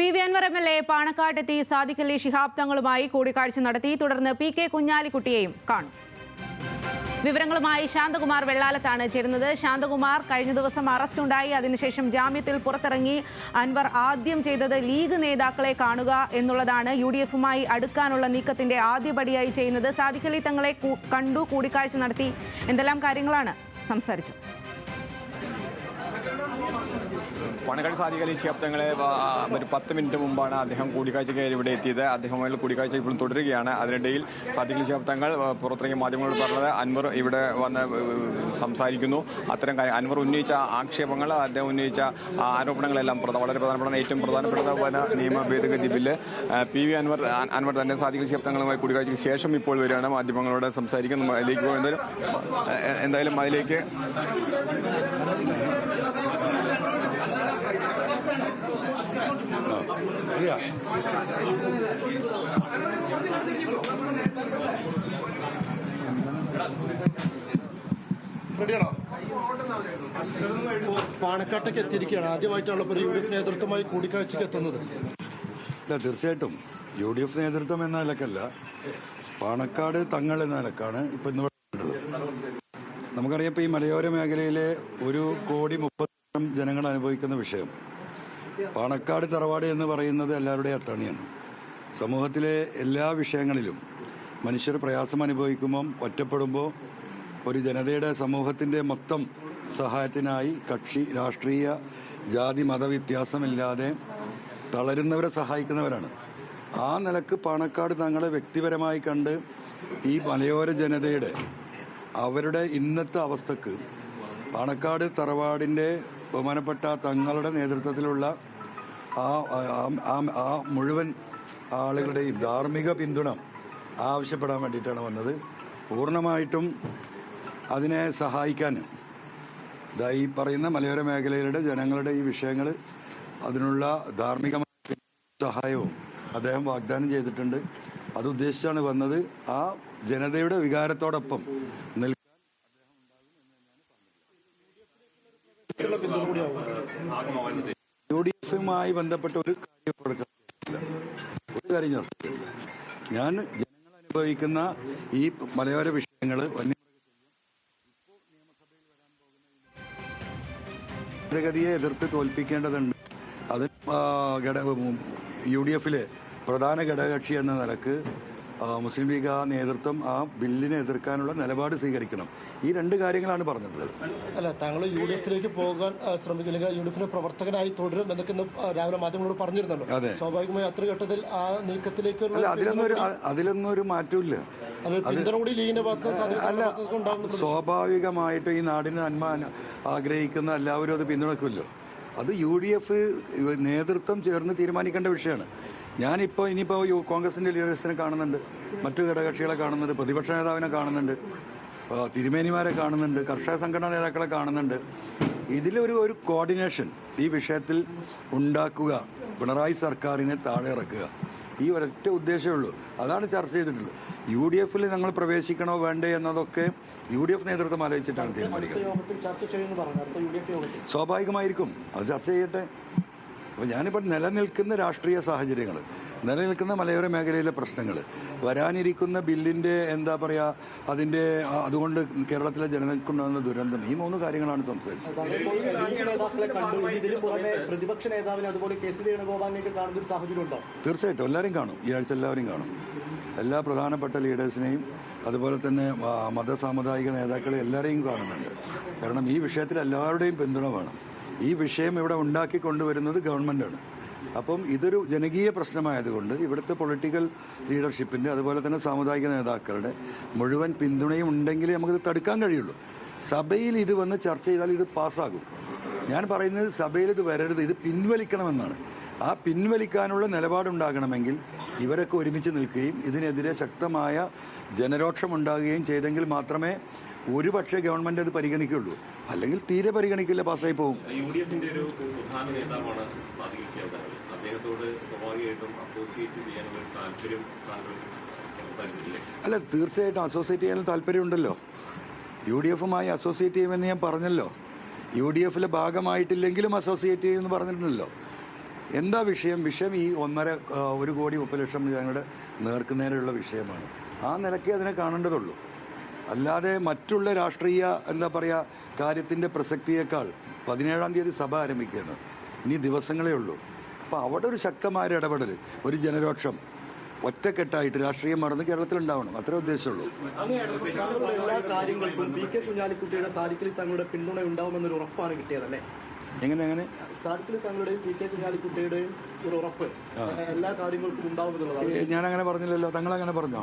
P V Anvar M L A പാണക്കാട്ടെത്തി Sadiq Ali Shihab തങ്ങളുമായി കൂടിക്കാഴ്ച നടത്തി. തുടർന്ന് പി കെ കുഞ്ഞാലിക്കുട്ടിയെയും കാണും. വിവരങ്ങളുമായി ശാന്തകുമാർ വെള്ളാലത്താണ് ചേരുന്നത്. ശാന്തകുമാർ കഴിഞ്ഞ ദിവസം അറസ്റ്റ് ഉണ്ടായി. അതിനുശേഷം ജാമ്യത്തിൽ പുറത്തിറങ്ങി. അൻവർ ആദ്യം ചെയ്തത് ലീഗ് നേതാക്കളെ കാണുക എന്നുള്ളതാണ്. യു ഡി എഫുമായി അടുക്കാനുള്ള നീക്കത്തിന്റെ ആദ്യപടിയായി ചെയ്യുന്നത്. സാദിഖലി തങ്ങളെ കണ്ടു കൂടിക്കാഴ്ച നടത്തി. എന്തെല്ലാം കാര്യങ്ങളാണ് സംസാരിച്ചത്? പണക്കാട് സാദിഖ് അലി ഒരു പത്ത് മിനിറ്റ് മുമ്പാണ് അദ്ദേഹം കൂടിക്കാഴ്ചയ്ക്ക് ഇവിടെ എത്തിയത്. അദ്ദേഹവുമായി കൂടിക്കാഴ്ച ഇപ്പോഴും തുടരുകയാണ്. അതിനിടയിൽ സാദിഖ് അലി ശിഹാബ് പുറത്തിറങ്ങിയ മാധ്യമങ്ങളോട് പറഞ്ഞത് അൻവർ ഇവിടെ വന്ന് സംസാരിക്കുന്നു. അത്തരം കാര്യം അൻവർ ഉന്നയിച്ച ആക്ഷേപങ്ങൾ അദ്ദേഹം ഉന്നയിച്ച ആരോപണങ്ങളെല്ലാം വളരെ പ്രധാനപ്പെട്ട ഏറ്റവും പ്രധാനപ്പെട്ട വന നിയമ ഭേദഗതി bill. P V Anvar Anvar തന്നെ ശിഹാബ് തങ്ങളുമായി കൂടിക്കാഴ്ചയ്ക്ക് ശേഷം ഇപ്പോൾ വരികയാണ്. മാധ്യമങ്ങളോട് സംസാരിക്കുന്നു. അതിലേക്ക് എന്തായാലും എന്തായാലും അതിലേക്ക് റെഡിയാണോ പാണക്കാട്ടേക്ക് എത്തിയിരിക്കുകയാണ്. ആദ്യമായിട്ടാണ് ഇപ്പോൾ യു ഡി എഫ് നേതൃത്വമായി കൂടിക്കാഴ്ചയ്ക്ക് എത്തുന്നത്. അല്ല തീർച്ചയായിട്ടും. യു ഡി എഫ് നേതൃത്വം എന്ന നിലക്കല്ല. പാണക്കാട് തങ്ങൾ എന്ന നിലക്കാണ് ഇപ്പൊ ഇന്ന്. നമുക്കറിയാം ഇപ്പൊ ഈ മലയോര മേഖലയിലെ ഒരു കോടി മുപ്പത് ലക്ഷം ജനങ്ങൾ അനുഭവിക്കുന്ന വിഷയം. പാണക്കാട് തറവാട് എന്ന് പറയുന്നത് എല്ലാവരുടെയും അത്താണിയാണ്. സമൂഹത്തിലെ എല്ലാ വിഷയങ്ങളിലും മനുഷ്യർ പ്രയാസം അനുഭവിക്കുമ്പം ഒറ്റപ്പെടുമ്പോൾ ഒരു ജനതയുടെ സമൂഹത്തിന്റെ മൊത്തം സഹായത്തിനായി കക്ഷി രാഷ്ട്രീയ ജാതി മതവ്യത്യാസമില്ലാതെ തളരുന്നവരെ സഹായിക്കുന്നവരാണ്. ആ നിലയ്ക്ക് പാണക്കാട് തങ്ങളെ വ്യക്തിപരമായി കണ്ട് ഈ മലയോര ജനതയുടെ അവരുടെ ഇന്നത്തെ അവസ്ഥക്ക് പാണക്കാട് തറവാടിന്റെ ബഹുമാനപ്പെട്ട തങ്ങളുടെ നേതൃത്വത്തിലുള്ള ആ ആ- മുഴുവൻ ആളുകളുടെയും ധാർമ്മിക പിന്തുണ ആവശ്യപ്പെടാൻ വേണ്ടിയിട്ടാണ് വന്നത്. പൂർണമായിട്ടും അതിനെ സഹായിക്കാൻ ദാ ഈ പറയുന്ന മലയോര മേഖലയിലെ ജനങ്ങളുടെ ഈ വിഷയങ്ങൾ അതിനുള്ള ധാർമ്മികമായ സഹായവും അദ്ദേഹം വാഗ്ദാനം ചെയ്തിട്ടുണ്ട്. അതുദ്ദേശിച്ചാണ് വന്നത് ആ ജനതയുടെ വികാരത്തോടൊപ്പം നിൽക്കാൻ ഉള്ള പിന്തുണ കൂടിയാവും യു എഫുമായി ബന്ധപ്പെട്ട ഒരു കാര്യം ഒരു കാര്യം ചർച്ചയില്ല ഞാൻ ജനങ്ങൾ അനുഭവിക്കുന്ന ഈ മലയോര വിഷയങ്ങൾ ഭേദഗതിയെ എതിർത്ത് തോൽപ്പിക്കേണ്ടതുണ്ട്. അത് ഘടക ഘട യു ഡി എഫിലെ പ്രധാന ഘടകകക്ഷി എന്ന നിലയ്ക്ക് മുസ്ലിം ലീഗ് ആ നേതൃത്വം ആ ബില്ലിനെ എതിർക്കാനുള്ള നിലപാട് സ്വീകരിക്കണം. ഈ രണ്ട് കാര്യങ്ങളാണ് പറഞ്ഞിട്ടുള്ളത് അല്ല താങ്കൾ യു ഡി എഫിലേക്ക് പോകാൻ ശ്രമിക്കില്ലെങ്കിൽ യു ഡി എഫിന് പ്രവർത്തകനായി തുടരും എന്നൊക്കെ ഇന്ന് രാവിലെ മാധ്യമങ്ങളോട് പറഞ്ഞിരുന്നല്ലോ. അതെ. സ്വാഭാവികമായി അത്ര ഘട്ടത്തിൽ ആ നീക്കത്തിലേക്കുള്ള അല്ല അതിലൊന്നും ഒരു മാറ്റമില്ല അല്ല, സ്വാഭാവികമായിട്ട് ഈ നാടിന് നന്മ ആഗ്രഹിക്കുന്ന എല്ലാവരും അത് പിന്തുണക്കുമല്ലോ അത് യു ഡി എഫ് നേതൃത്വം ചേർന്ന് തീരുമാനിക്കേണ്ട വിഷയമാണ്. ഞാനിപ്പോൾ ഇനിയിപ്പോൾ യു കോൺഗ്രസിന്റെ ലീഡേഴ്സിനെ കാണുന്നുണ്ട്. മറ്റു ഘടകകക്ഷികളെ കാണുന്നുണ്ട്. പ്രതിപക്ഷ നേതാവിനെ കാണുന്നുണ്ട്. തിരുമേനിമാരെ കാണുന്നുണ്ട്. കർഷക സംഘടനാ നേതാക്കളെ കാണുന്നുണ്ട്. ഇതിലൊരു ഒരു കോർഡിനേഷൻ ഈ വിഷയത്തിൽ ഉണ്ടാക്കുക. പിണറായി സർക്കാരിനെ താഴെ ഇറക്കുക. ഈ ഒരൊറ്റ ഉദ്ദേശമേ ഉള്ളൂ. അതാണ് ചർച്ച ചെയ്തിട്ടുള്ളത്. യു ഡി എഫിൽ ഞങ്ങൾ പ്രവേശിക്കണോ വേണ്ടേ എന്നതൊക്കെ യു ഡി എഫ് നേതൃത്വം ആലോചിച്ചിട്ടാണ് തീരുമാനിക്കുന്നത്. സ്വാഭാവികമായിരിക്കും. അത് ചർച്ച ചെയ്യട്ടെ. അപ്പോൾ ഞാനിപ്പോൾ നിലനിൽക്കുന്ന രാഷ്ട്രീയ സാഹചര്യങ്ങൾ നിലനിൽക്കുന്ന മലയോര മേഖലയിലെ പ്രശ്നങ്ങൾ വരാനിരിക്കുന്ന ബില്ലിന്റെ എന്താ പറയുക അതിന്റെ അതുകൊണ്ട് കേരളത്തിലെ ജനങ്ങൾക്കുണ്ടാകുന്ന ദുരന്തം ഈ മൂന്ന് കാര്യങ്ങളാണ് സംസാരിച്ചത്. തീർച്ചയായിട്ടും എല്ലാവരും കാണും ഈ ആഴ്ച എല്ലാവരും കാണും. എല്ലാ പ്രധാനപ്പെട്ട ലീഡേഴ്സിനെയും അതുപോലെ തന്നെ മത സാമുദായിക നേതാക്കളെ എല്ലാവരെയും കാണുന്നുണ്ട്. കാരണം ഈ വിഷയത്തിൽ എല്ലാവരുടെയും പിന്തുണ വേണം. ഈ വിഷയം ഇവിടെ ഉണ്ടാക്കി കൊണ്ടുവരുന്നത് ഗവൺമെന്റാണ് അപ്പം ഇതൊരു ജനകീയ പ്രശ്നമായതുകൊണ്ട് ഇവിടുത്തെ പൊളിറ്റിക്കൽ ലീഡർഷിപ്പിന്റെ അതുപോലെ തന്നെ സാമുദായിക നേതാക്കളുടെ മുഴുവൻ പിന്തുണയും ഉണ്ടെങ്കിലേ നമുക്കിത് തടുക്കാൻ കഴിയുള്ളൂ. സഭയിൽ ഇത് വന്ന് ചർച്ച ചെയ്താൽ ഇത് പാസ്സാകും. ഞാൻ പറയുന്നത് സഭയിൽ ഇത് വരരുത് ഇത് പിൻവലിക്കണമെന്നാണ്. ആ പിൻവലിക്കാനുള്ള നിലപാടുണ്ടാകണമെങ്കിൽ ഇവരൊക്കെ ഒരുമിച്ച് നിൽക്കുകയും ഇതിനെതിരെ ശക്തമായ ജനരോക്ഷം ഉണ്ടാകുകയും ചെയ്തെങ്കിൽ മാത്രമേ ഒരുപക്ഷെ ഗവൺമെന്റ് അത് പരിഗണിക്കുള്ളൂ. അല്ലെങ്കിൽ തീരെ പരിഗണിക്കില്ല പാസ്സായി പോകും യു ഡി എഫിന്റെ ഒരു പ്രധാന നേതാവാണ് സാദിഖ് ശിവദാൻ അദ്ദേഹത്തോട് സ്വാഭാവികമായിട്ടും അസോസിയേറ്റ് ചെയ്യാനുള്ള ഒരു താല്പര്യം താങ്കൾ അല്ല തീർച്ചയായിട്ടും അസോസിയേറ്റ് ചെയ്യാൻ താല്പര്യമുണ്ടല്ലോ. യു ഡി എഫുമായി അസോസിയേറ്റ് ചെയ്യുമെന്ന് ഞാൻ പറഞ്ഞല്ലോ. യു ഡി എഫിലെ ഭാഗമായിട്ടില്ലെങ്കിലും അസോസിയേറ്റ് ചെയ്യുമെന്ന് പറഞ്ഞിട്ടുണ്ടല്ലോ. എന്താ വിഷയം? വിഷയം ഈ ഒന്നര ഒരു കോടി മുപ്പത് ലക്ഷം ജനങ്ങളുടെ നേർക്കുന്നതിനുള്ള വിഷയമാണ്. ആ നിലയ്ക്ക് അതിനെ കാണേണ്ടതുള്ളൂ. അല്ലാതെ മറ്റുള്ള രാഷ്ട്രീയ എന്താ പറയുക കാര്യത്തിന്റെ പ്രസക്തിയേക്കാൾ പതിനേഴാം തീയതി സഭ ആരംഭിക്കുകയാണ്. ഇനി ദിവസങ്ങളേ ഉള്ളൂ. അപ്പോൾ അവിടെ ഒരു ശക്തമായ ഇടപെടൽ ഒരു ജനരോക്ഷം ഒറ്റക്കെട്ടായിട്ട് രാഷ്ട്രീയം മറന്ന് കേരളത്തിൽ ഉണ്ടാവണം അത്രേ ഉദ്ദേശമുള്ളൂ താങ്കളുടെ എല്ലാ കാര്യങ്ങൾക്കും പി കെ കുഞ്ഞാലിക്കുട്ടിയുടെ തങ്ങളുടെ പിന്തുണ ഉണ്ടാവുമെന്നൊരു ഉറപ്പാണ് കിട്ടിയതല്ലേ എങ്ങനെ എങ്ങനെ? പി കെ കുഞ്ഞാലിക്കുട്ടിയുടെയും ഒരു ഉറപ്പ്. എല്ലാ കാര്യങ്ങൾക്കും ഉണ്ടാവുമെന്നുള്ളതാണ്. ഞാൻ ഞാനങ്ങനെ പറഞ്ഞില്ലല്ലോ. തങ്ങളങ്ങനെ പറഞ്ഞോ?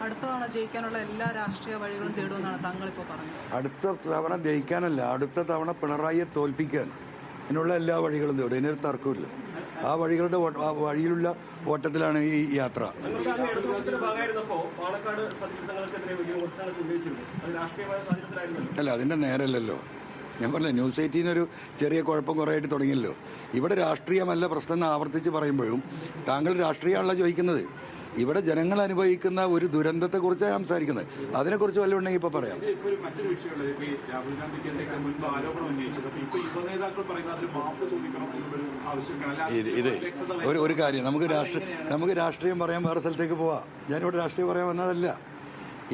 അടുത്ത തവണ ജയിക്കാനുള്ള എല്ലാ രാഷ്ട്രീയ വഴികളും തേടുമെന്നാണ് താങ്കളിപ്പോൾ പറഞ്ഞത്. അടുത്ത തവണ ജയിക്കാനല്ല അടുത്ത തവണ പിണറായിയെ തോൽപ്പിക്കാൻ ഇതിനുള്ള എല്ലാ വഴികളും തേടും ഇതിനൊരു തർക്കമില്ല ആ വഴികളുടെ വഴിയിലുള്ള ഓട്ടത്തിലാണ് ഈ യാത്ര. അല്ല അതിന്റെ നേരല്ലല്ലോ. ഞാൻ പറഞ്ഞില്ല ന്യൂസ് എയ്റ്റീൻ ഒരു ചെറിയ കുഴപ്പം കുറേ ആയിട്ട് തുടങ്ങിയല്ലോ. ഇവിടെ രാഷ്ട്രീയമല്ല പ്രശ്നം എന്ന് ആവർത്തിച്ച് പറയുമ്പോഴും താങ്കൾ രാഷ്ട്രീയമാണല്ലോ ചോദിക്കുന്നത്. ഇവിടെ ജനങ്ങൾ അനുഭവിക്കുന്ന ഒരു ദുരന്തത്തെക്കുറിച്ചാണ് സംസാരിക്കുന്നത്. അതിനെക്കുറിച്ച് വല്ല ഉണ്ടെങ്കിൽ ഇപ്പോൾ പറയാം. ഇപ്പൊ ഒരു മറ്റൊരു വിഷയമുള്ളത് ഇപ്പൊ ഈ രാഹുൽ ഗാന്ധിക്കെതിരെ മുൻപ് ആരോപണം ഉന്നയിച്ചത്. പറയുന്ന അതിൽ മാപ്പ് ചോദിക്കണം ഇത് ഇത് ഒരു ഒരു കാര്യം നമുക്ക് രാഷ്ട്രീയ നമുക്ക് രാഷ്ട്രീയം പറയാൻ വേറെ സ്ഥലത്തേക്ക് പോവാം. ഞാനിവിടെ രാഷ്ട്രീയം പറയാൻ വന്നതല്ല.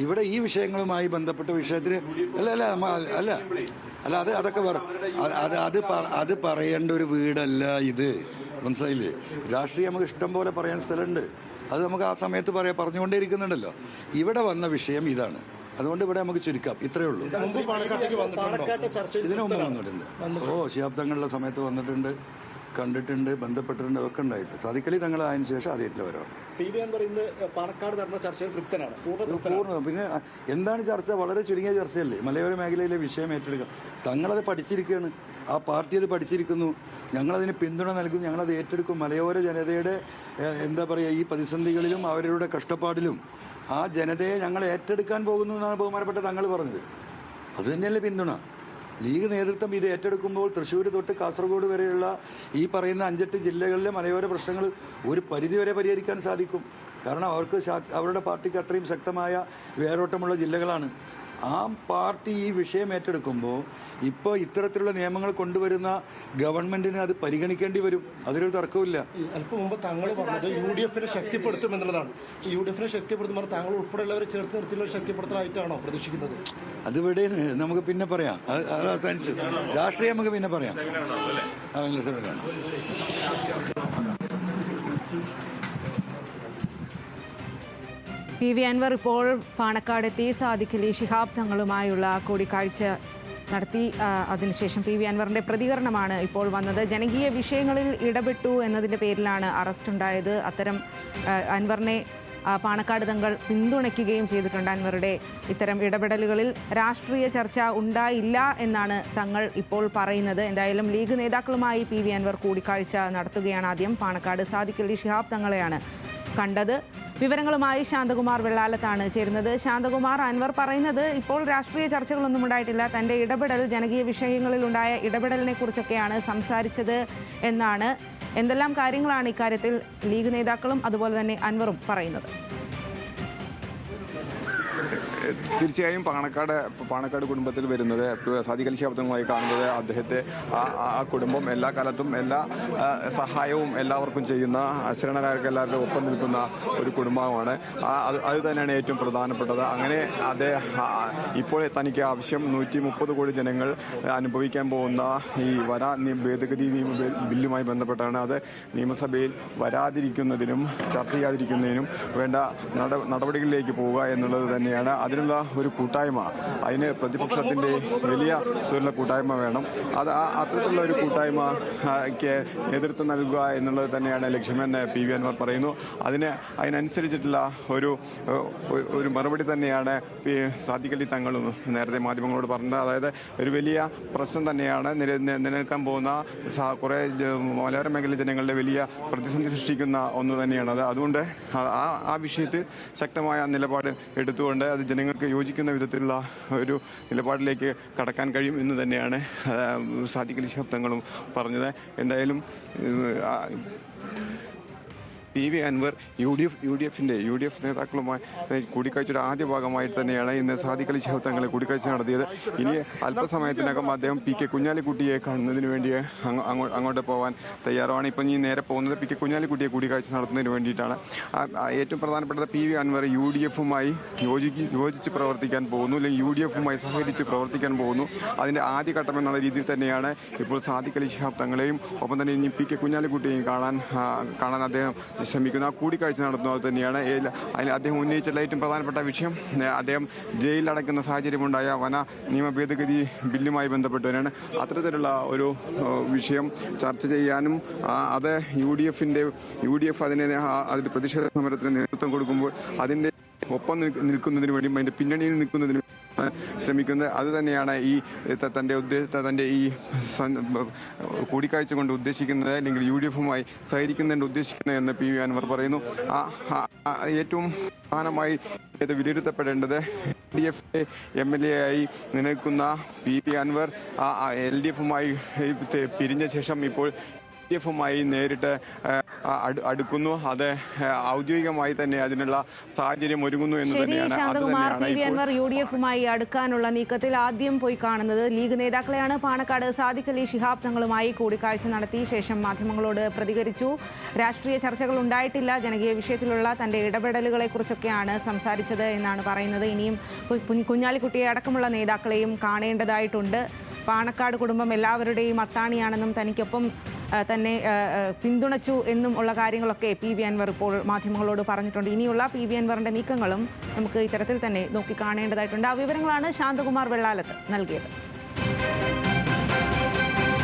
ഇവിടെ ഈ വിഷയങ്ങളുമായി ബന്ധപ്പെട്ട വിഷയത്തിന് അല്ല അല്ല അല്ല. അല്ല അത് അതൊക്കെ പറ അത് അത് അത് പറയേണ്ട ഒരു വീടല്ല ഇത്. മനസ്സിലായില്ലേ? രാഷ്ട്രീയം നമുക്ക് ഇഷ്ടം പോലെ പറയാൻ സ്ഥലമുണ്ട്. അത് നമുക്ക് ആ സമയത്ത് പറയാം പറഞ്ഞുകൊണ്ടേ ഇരിക്കുന്നുണ്ടല്ലോ ഇവിടെ വന്ന വിഷയം ഇതാണ്. അതുകൊണ്ട് ഇവിടെ നമുക്ക് ചുരുക്കാം. ഇത്രയേ ഉള്ളൂ. ഇതിനു മുമ്പ് വന്നിട്ടുണ്ട്? ഓ ശിഹാബ്ദങ്ങളുടെ സമയത്ത് വന്നിട്ടുണ്ട്. കണ്ടിട്ടുണ്ട് ബന്ധപ്പെട്ടിട്ടുണ്ട് ഒക്കെ ഉണ്ടായിട്ട്. സാധിക്കലി തങ്ങൾ അതിന് ശേഷം ആദ്യമായിട്ട് വരാം. പൂർണ പിന്നെ എന്താണ് ചർച്ച? വളരെ ചുരുങ്ങിയ ചർച്ചയല്ലേ? മലയോര മേഖലയിലെ വിഷയം ഏറ്റെടുക്കുക തങ്ങളത് പഠിച്ചിരിക്കുകയാണ്. ആ പാർട്ടി അത് പഠിച്ചിരിക്കുന്നു. ഞങ്ങളതിന് പിന്തുണ നൽകും. ഞങ്ങളത് ഏറ്റെടുക്കും. മലയോര ജനതയുടെ എന്താ പറയുക ഈ പ്രതിസന്ധികളിലും അവരുടെ കഷ്ടപ്പാടിലും ആ ജനതയെ ഞങ്ങൾ ഏറ്റെടുക്കാൻ പോകുന്നു എന്നാണ് ബഹുമാനപ്പെട്ട തങ്ങൾ പറഞ്ഞത്. അത് തന്നെയല്ലേ പിന്തുണ. ലീഗ് നേതൃത്വം ഇത് ഏറ്റെടുക്കുമ്പോൾ തൃശ്ശൂർ തൊട്ട് കാസർഗോഡ് വരെയുള്ള ഈ പറയുന്ന അഞ്ചെട്ട് ജില്ലകളിലെ മലയോര പ്രശ്നങ്ങൾ ഒരു പരിധിവരെ പരിഹരിക്കാൻ സാധിക്കും. കാരണം അവർക്ക് അവരുടെ പാർട്ടിക്ക് അത്രയും ശക്തമായ വേരോട്ടമുള്ള ജില്ലകളാണ്. ആ പാർട്ടി ഈ വിഷയം ഏറ്റെടുക്കുമ്പോൾ ഇപ്പോൾ ഇത്തരത്തിലുള്ള നിയമങ്ങൾ കൊണ്ടുവരുന്ന ഗവൺമെന്റിന് അത് പരിഗണിക്കേണ്ടി വരും. അതിലൊരു തർക്കമില്ല അല്പം മുമ്പ് താങ്കൾ പറഞ്ഞത് യു ഡി എഫിനെ ശക്തിപ്പെടുത്തും എന്നുള്ളതാണ് യു ഡി എഫിനെ ശക്തിപ്പെടുത്തുമ്പോൾ താങ്കൾ ഉൾപ്പെടെയുള്ളവരെ ചേർത്ത് നിർത്തിയുള്ള ശക്തിപ്പെടുത്തലായിട്ടാണോ പ്രതീക്ഷിക്കുന്നത്? അതിവിടെ നമുക്ക് പിന്നെ പറയാം. അത് അവസാനിച്ചു. രാഷ്ട്രീയം നമുക്ക് പിന്നെ പറയാം. അതല്ല പി വി അൻവർ ഇപ്പോൾ പാണക്കാട് എത്തി സാദിഖലി ശിഹാബ് തങ്ങളുമായുള്ള കൂടിക്കാഴ്ച നടത്തി അതിനുശേഷം പി വി അൻവറിന്റെ പ്രതികരണമാണ് ഇപ്പോൾ വന്നത്. ജനകീയ വിഷയങ്ങളിൽ ഇടപെട്ടു എന്നതിന്റെ പേരിലാണ് അറസ്റ്റ് ഉണ്ടായത്. അത്തരം അൻവറിനെ പാണക്കാട് തങ്ങൾ പിന്തുണയ്ക്കുകയും ചെയ്തിട്ടുണ്ട് അൻവറുടെ. ഇത്തരം ഇടപെടലുകളിൽ രാഷ്ട്രീയ ചർച്ച ഉണ്ടായില്ല എന്നാണ് തങ്ങൾ ഇപ്പോൾ പറയുന്നത്. എന്തായാലും ലീഗ് നേതാക്കളുമായി പി വി അൻവർ കൂടിക്കാഴ്ച നടത്തുകയാണ് ആദ്യം. പാണക്കാട് സാദിഖലി ഷിഹാബ് തങ്ങളെയാണ് കണ്ടത്. വിവരങ്ങളുമായി ശാന്തകുമാർ വെള്ളാലത്താണ് ചേരുന്നത്. ശാന്തകുമാർ അൻവർ പറയുന്നത് ഇപ്പോൾ രാഷ്ട്രീയ ചർച്ചകളൊന്നും ഉണ്ടായിട്ടില്ല. തന്റെ ഇടപെടൽ ജനകീയ വിഷയങ്ങളിൽ ഉണ്ടായ ഇടപെടലിനെ കുറിച്ചൊക്കെയാണ് സംസാരിച്ചത് എന്നാണ്. എന്തെല്ലാം കാര്യങ്ങളാണ് ഇക്കാര്യത്തിൽ ലീഗ് നേതാക്കളും അതുപോലെ തന്നെ അൻവറും പറയുന്നത്? തീർച്ചയായും പാണക്കാട് പാണക്കാട് കുടുംബത്തിൽ വരുന്നത് സാധികൽ ശബ്ദങ്ങളായി കാണുന്നത് അദ്ദേഹത്തെ ആ കുടുംബം എല്ലാ കാലത്തും എല്ലാ സഹായവും എല്ലാവർക്കും ചെയ്യുന്ന അശരണക്കാർക്ക് എല്ലാവരുടെ ഒപ്പം നിൽക്കുന്ന ഒരു കുടുംബമാണ്. അത് തന്നെയാണ് ഏറ്റവും പ്രധാനപ്പെട്ടത്. അങ്ങനെ അദ്ദേഹം ഇപ്പോൾ തനിക്ക് ആവശ്യം നൂറ്റി മുപ്പത് കോടി ജനങ്ങൾ അനുഭവിക്കാൻ പോകുന്ന ഈ വരാ ഭേദഗതി നിയമ ബില്ലുമായി ബന്ധപ്പെട്ടാണ് അത് നിയമസഭയിൽ വരാതിരിക്കുന്നതിനും ചർച്ച ചെയ്യാതിരിക്കുന്നതിനും വേണ്ട നട- നടപടികളിലേക്ക് പോവുക എന്നുള്ളത് തന്നെയാണ്. അതിനുള്ള ഒരു കൂട്ടായ്മ. അതിന് പ്രതിപക്ഷത്തിന്റെ വലിയ തോതിലുള്ള കൂട്ടായ്മ വേണം. അത് അത്തരത്തിലുള്ള ഒരു കൂട്ടായ്മയ്ക്ക് നേതൃത്വം നൽകുക എന്നുള്ളത് തന്നെയാണ് ലക്ഷ്യമെന്ന് പി വി അൻവർ പറയുന്നു. അതിന് അതിനനുസരിച്ചിട്ടുള്ള ഒരു ഒരു- മറുപടി തന്നെയാണ് സാദിഖലി തങ്ങൾ നേരത്തെ മാധ്യമങ്ങളോട് പറഞ്ഞത്. അതായത് ഒരു വലിയ പ്രശ്നം തന്നെയാണ് നിലനിൽക്കാൻ പോകുന്ന കുറേ മലയോര മേഖല ജനങ്ങളുടെ വലിയ പ്രതിസന്ധി സൃഷ്ടിക്കുന്ന ഒന്ന് തന്നെയാണ്. അത് അതുകൊണ്ട് ആ- ആ വിഷയത്തിൽ ശക്തമായ നിലപാട് എടുത്തുകൊണ്ട് അത് ജനങ്ങൾക്ക് യോജിക്കുന്ന വിധത്തിലുള്ള ഒരു നിലപാടിലേക്ക് കടക്കാൻ കഴിയും എന്ന് തന്നെയാണ് സാധിക്കൽ ശബ്ദങ്ങളും പറഞ്ഞത്. എന്തായാലും P V Anvar U D F U D എഫിന്റെ യു ഡി എഫ് നേതാക്കളുമായി കൂടിക്കാഴ്ചയുടെ ആദ്യ ഭാഗമായിട്ട് തന്നെയാണ് ഇന്ന് സാദിഖ് അലി ശിഹാബ് കൂടിക്കാഴ്ച നടത്തിയത്. ഇനി അല്പസമയത്തിനകം അദ്ദേഹം പി കെ കുഞ്ഞാലിക്കുട്ടിയെ കാണുന്നതിന് വേണ്ടി അങ്ങോട്ട് പോകാൻ തയ്യാറാണ്. ഇപ്പം ഇനി നേരെ പോകുന്നത് പി കെ കുഞ്ഞാലിക്കുട്ടിയെ കൂടിക്കാഴ്ച നടത്തുന്നതിന് വേണ്ടിയിട്ടാണ്. ഏറ്റവും പ്രധാനപ്പെട്ടത് P V Anvar U D എഫുമായി യോജിക്ക് യോജിച്ച് പ്രവർത്തിക്കാൻ പോകുന്നു അല്ലെങ്കിൽ യു ഡി എഫുമായി സഹകരിച്ച് പ്രവർത്തിക്കാൻ പോകുന്നു. അതിന്റെ ആദ്യഘട്ടം എന്നുള്ള രീതിയിൽ തന്നെയാണ് ഇപ്പോൾ സാദിഖ് അലി ശിഹാബ് തങ്ങളെയും ഒപ്പം തന്നെ ഇനി പി കെ കുഞ്ഞാലിക്കുട്ടിയെയും കാണാൻ കാണാൻ അദ്ദേഹം ശ്രമിക്കുന്നു ആ കൂടിക്കാഴ്ച നടത്തുന്നു. അത് തന്നെയാണ്. അതിൽ അദ്ദേഹം ഉന്നയിച്ചുള്ള ഏറ്റവും പ്രധാനപ്പെട്ട വിഷയം. അദ്ദേഹം ജയിലിലടക്കുന്ന സാഹചര്യമുണ്ടായ വന നിയമ ഭേദഗതി ബില്ലുമായി ബന്ധപ്പെട്ട് തന്നെയാണ് അത്തരത്തിലുള്ള ഒരു വിഷയം ചർച്ച ചെയ്യാനും അത് യു ഡി എഫിന്റെ യു ഡി എഫ് അതിനെ അതിന്റെ പ്രതിഷേധ സമരത്തിന് നേതൃത്വം കൊടുക്കുമ്പോൾ അതിന്റെ ഒപ്പം നിൽക്ക- നിൽക്കുന്നതിന് വേണ്ടിയും അതിന്റെ പിന്നണിയിൽ നിൽക്കുന്നതിന് ശ്രമിക്കുന്നത്. അത് തന്നെയാണ് ഈ തന്റെ ഉദ്ദേശ തന്റെ ഈ കൂടിക്കാഴ്ച കൊണ്ട് ഉദ്ദേശിക്കുന്നത് അല്ലെങ്കിൽ യു ഡി എഫുമായി സഹകരിക്കുന്നതിന് ഉദ്ദേശിക്കുന്നത് എന്ന് പി വി അൻവർ പറയുന്നു. ഏറ്റവും പ്രധാനമായി ഇത് വിലയിരുത്തപ്പെടേണ്ടത് L D F M L A ആയി നിലനിൽക്കുന്ന P P Anvar L D എഫുമായി പിരിഞ്ഞ ശേഷം ഇപ്പോൾ എഫുമായി നേരിട്ട് അടുക്കുന്നു. അത് ഔദ്യോഗികമായി തന്നെ അതിനുള്ള സാഹചര്യം ഒരുങ്ങുന്നു എന്ന് തന്നെയാണ്. Shanthakumar P V Anvar U D എഫുമായി അടുക്കാനുള്ള നീക്കത്തിൽ ആദ്യം പോയി കാണുന്നത് ലീഗ് നേതാക്കളെയാണ്. പാണക്കാട് സാദിഖ് അലി ശിഹാബ് തങ്ങളുമായി കൂടിക്കാഴ്ച നടത്തി ശേഷം മാധ്യമങ്ങളോട് പ്രതികരിച്ചു. രാഷ്ട്രീയ ചർച്ചകൾ ഉണ്ടായിട്ടില്ല. ജനകീയ വിഷയത്തിലുള്ള തന്റെ ഇടപെടലുകളെ കുറിച്ചൊക്കെയാണ് സംസാരിച്ചത് എന്നാണ് പറയുന്നത്. ഇനിയും കുഞ്ഞാലിക്കുട്ടിയെ അടക്കമുള്ള നേതാക്കളെയും കാണേണ്ടതായിട്ടുണ്ട്. പാണക്കാട് കുടുംബം എല്ലാവരുടെയും അത്താണിയാണെന്നും തനിക്കൊപ്പം തന്നെ പിന്തുണച്ചു എന്നും ഉള്ള കാര്യങ്ങളൊക്കെ പി വി അൻവർ ഇപ്പോൾ മാധ്യമങ്ങളോട് പറഞ്ഞിട്ടുണ്ട്. ഇനിയുള്ള പി വി അൻവറിന്റെ നീക്കങ്ങളും നമുക്ക് ഇത്തരത്തിൽ തന്നെ നോക്കിക്കാണേണ്ടതായിട്ടുണ്ട് ആ വിവരങ്ങളാണ് ശാന്തകുമാർ വെള്ളാലത്ത് നൽകിയത്.